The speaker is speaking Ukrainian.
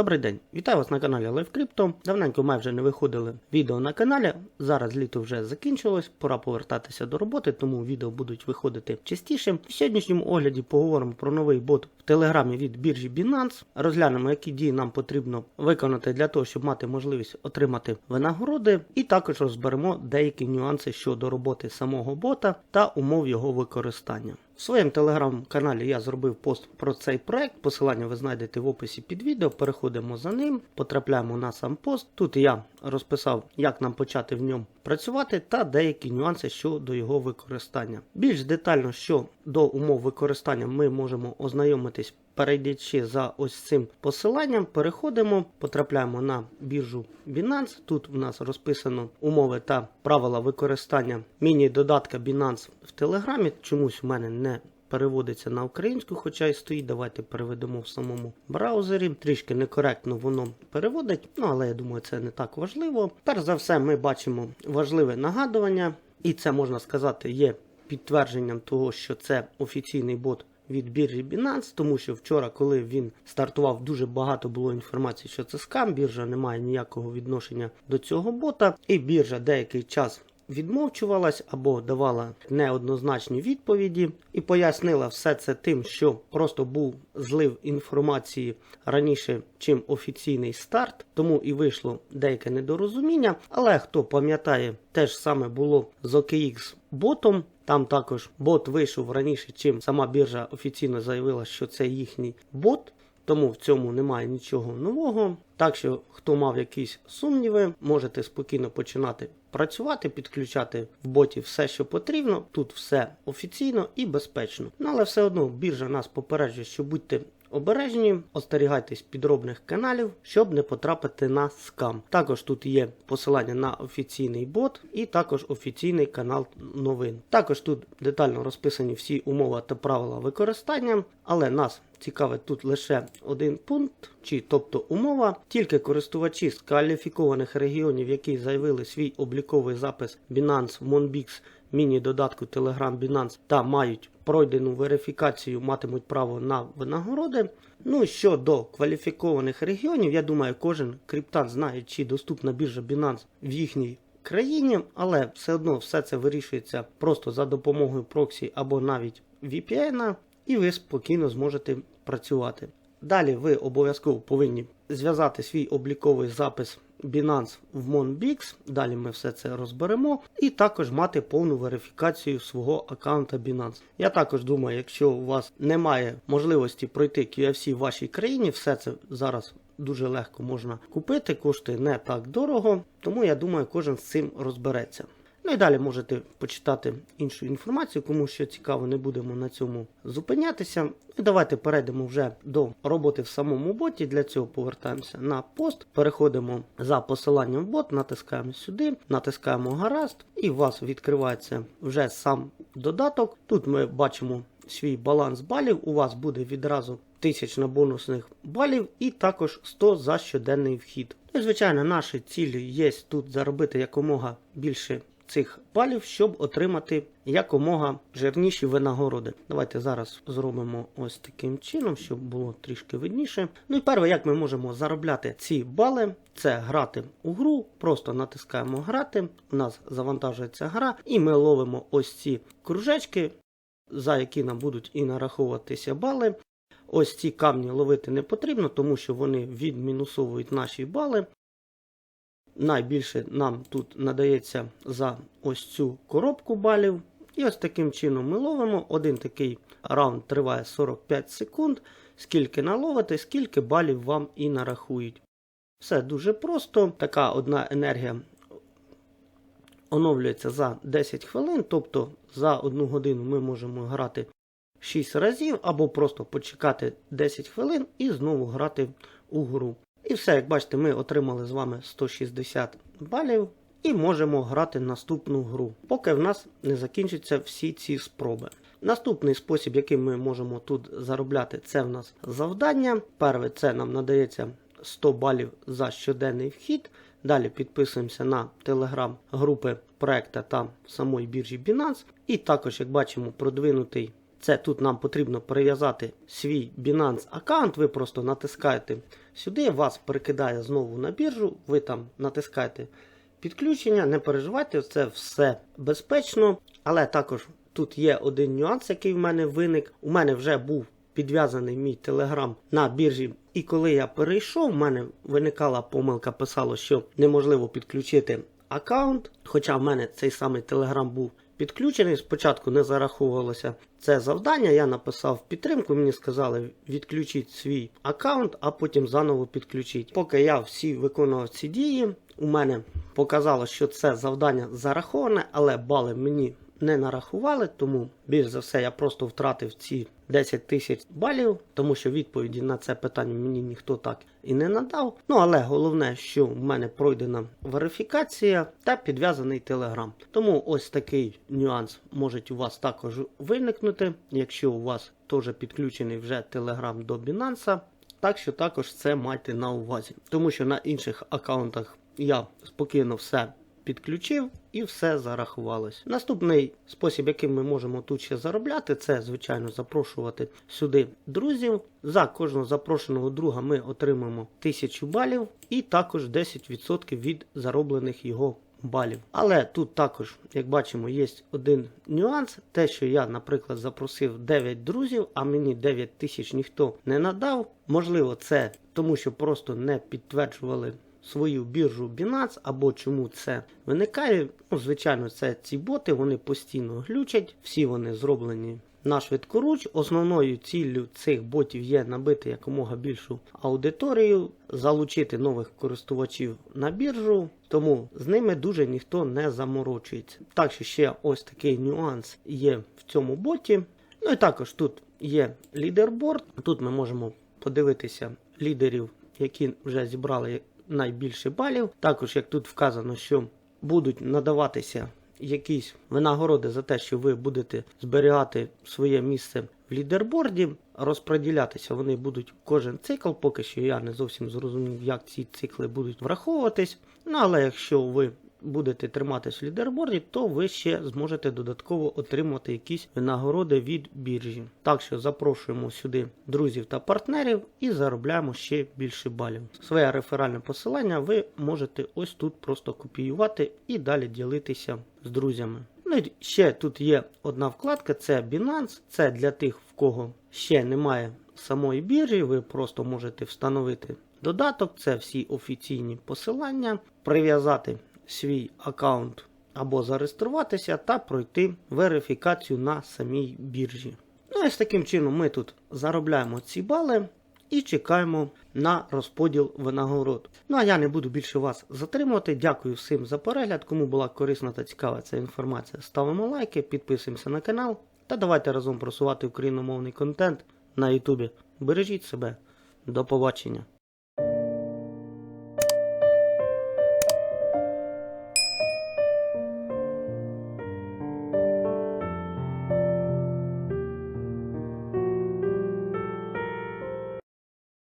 Добрий день, вітаю вас на каналі Live Crypto. Давненько ми вже не виходили відео на каналі. Зараз літо вже закінчилось, пора повертатися до роботи, тому відео будуть виходити частіше. В сьогоднішньому огляді поговоримо про новий бот телеграмі від біржі Binance. Розглянемо, які дії нам потрібно виконати для того, щоб мати можливість отримати винагороди, і також розберемо деякі нюанси щодо роботи самого бота та умов його використання. В своєму телеграм-каналі я зробив пост про цей проект. Посилання ви знайдете в описі під відео. Переходимо за ним, потрапляємо на сам пост. Тут я розписав, як нам почати в ньому працювати, та деякі нюанси щодо його використання. Більш детально щодо умов використання ми можемо ознайомитись. Перейдячи за ось цим посиланням, переходимо, потрапляємо на біржу Binance. Тут в нас розписано умови та правила використання міні-додатка Binance в Телеграмі. Чомусь у мене не переводиться на українську, хоча й стоїть. Давайте переведемо в самому браузері. Трішки некоректно воно переводить, ну але я думаю, це не так важливо. Перш за все, ми бачимо важливе нагадування, і це можна сказати є підтвердженням того, що це офіційний бот від біржі Binance, тому що вчора, коли він стартував, дуже багато було інформації, що це скам. Біржа не має ніякого відношення до цього бота, і біржа деякий час. Відмовчувалась або давала неоднозначні відповіді і пояснила все це тим, що просто був злив інформації раніше, чим офіційний старт, тому і вийшло деяке недорозуміння. Але хто пам'ятає, те ж саме було з OKX ботом. Там також бот вийшов раніше, чим сама біржа офіційно заявила, що це їхній бот. Тому в цьому немає нічого нового. Так що, хто мав якісь сумніви, можете спокійно починати працювати, підключати в боті все, що потрібно. Тут все офіційно і безпечно. Ну але все одно біржа нас попереджує, що будьте обережні, остерігайтесь підробних каналів, щоб не потрапити на скам. Також тут є посилання на офіційний бот і також офіційний канал новин. Також тут детально розписані всі умови та правила використання, але нас цікавить тут лише один пункт, чи тобто умова. Тільки користувачі з кваліфікованих регіонів, які заявили свій обліковий запис Binance Monbix міні-додатку Telegram Binance та мають пройдену верифікацію, матимуть право на винагороди. Ну щодо кваліфікованих регіонів, я думаю, кожен криптан знає, чи доступна біржа Binance в їхній країні, але все одно все це вирішується просто за допомогою проксі або навіть VPN, і ви спокійно зможете працювати. Далі ви обов'язково повинні зв'язати свій обліковий запис Binance в Monbix, далі ми все це розберемо, і також мати повну верифікацію свого аккаунта Binance. Я також думаю, якщо у вас немає можливості пройти QFC в вашій країні, все це зараз дуже легко можна купити, коштує не так дорого, тому я думаю, кожен з цим розбереться. Ну і далі можете почитати іншу інформацію, кому що цікаво, не будемо на цьому зупинятися. І давайте перейдемо вже до роботи в самому боті. Для цього повертаємося на пост, переходимо за посиланням в бот, натискаємо сюди, натискаємо гаразд, і у вас відкривається вже сам додаток. Тут ми бачимо свій баланс балів. У вас буде відразу 1000 бонусних балів і також 100 за щоденний вхід. Ну, звичайно, наші цілі є тут заробити якомога більше цих балів, щоб отримати якомога жирніші винагороди. Давайте зараз зробимо ось таким чином, щоб було трішки видніше. Ну і перше, як ми можемо заробляти ці бали, це грати у гру. Просто натискаємо грати. У нас завантажується гра, і ми ловимо ось ці кружечки, за які нам будуть і нараховуватися бали. Ось ці камні ловити не потрібно, тому що вони відмінусовують наші бали. Найбільше нам тут надається за ось цю коробку балів. І ось таким чином ми ловимо. Один такий раунд триває 45 секунд. Скільки наловите, скільки балів вам і нарахують. Все дуже просто. Така одна енергія оновлюється за 10 хвилин, тобто за одну годину ми можемо грати 6 разів, або просто почекати 10 хвилин і знову грати у гру. І все, як бачите, ми отримали з вами 160 балів і можемо грати наступну гру, поки в нас не закінчаться всі ці спроби. Наступний спосіб, яким ми можемо тут заробляти, це в нас завдання. Перше, це нам надається 100 балів за щоденний вхід. Далі підписуємося на телеграм-групи проекта та самої біржі Binance. І також, як бачимо, продвинутий Це тут нам потрібно прив'язати свій Binance аккаунт. Ви просто натискаєте сюди, вас перекидає знову на біржу, ви там натискаєте підключення, не переживайте, це все безпечно. Але також тут є один нюанс, який в мене виник. У мене вже був підв'язаний мій телеграм на біржі. І коли я перейшов, в мене виникала помилка, писало, що неможливо підключити аккаунт. Хоча в мене цей самий телеграм був підключений. Спочатку не зараховувалося це завдання. Я написав підтримку. Мені сказали відключіть свій аккаунт, а потім заново підключіть. Поки я всі виконував ці дії, у мене показало, що це завдання зараховане, але бали мені не нарахували, тому більш за все я просто втратив ці 10 тисяч балів, тому що відповіді на це питання мені ніхто так і не надав. Ну але головне, що в мене пройдена верифікація та підв'язаний телеграм. Тому ось такий нюанс може у вас також виникнути, якщо у вас теж підключений вже телеграм до Binance. Так що також це майте на увазі, тому що на інших аккаунтах я спокійно все підключив і все зарахувалось. Наступний спосіб, яким ми можемо тут ще заробляти, це звичайно запрошувати сюди друзів. За кожного запрошеного друга ми отримаємо 1000 балів і також 10% від зароблених його балів. Але тут також, як бачимо, є один нюанс. Те, що я, наприклад, запросив 9 друзів, а мені 9 тисяч ніхто не надав. Можливо, це тому, що просто не підтверджували свою біржу Binance, або чому це виникає. Ну, звичайно, це ці боти, вони постійно глючать, всі вони зроблені на швидкоруч. Основною ціллю цих ботів є набити якомога більшу аудиторію, залучити нових користувачів на біржу, тому з ними дуже ніхто не заморочується. Так що ще ось такий нюанс є в цьому боті. Ну і також тут є лідерборд. Тут ми можемо подивитися лідерів, які вже зібрали найбільше балів. Також, як тут вказано, що будуть надаватися якісь винагороди за те, що ви будете зберігати своє місце в лідерборді, розподілятися вони будуть кожен цикл. Поки що я не зовсім зрозумів, як ці цикли будуть враховуватись. Ну але якщо ви будете триматись в лідерборді, то ви ще зможете додатково отримати якісь винагороди від біржі. Так що запрошуємо сюди друзів та партнерів і заробляємо ще більше балів. Своє реферальне посилання ви можете ось тут просто копіювати і далі ділитися з друзями. Ну і ще тут є одна вкладка, це Binance. Це для тих, в кого ще немає самої біржі, ви просто можете встановити додаток, це всі офіційні посилання, прив'язати свій аккаунт або зареєструватися та пройти верифікацію на самій біржі. Ну і з таким чином ми тут заробляємо ці бали і чекаємо на розподіл винагород. Ну а я не буду більше вас затримувати. Дякую всім за перегляд. Кому була корисна та цікава ця інформація, ставимо лайки, підписуємося на канал та давайте разом просувати україномовний контент на Ютубі. Бережіть себе. До побачення.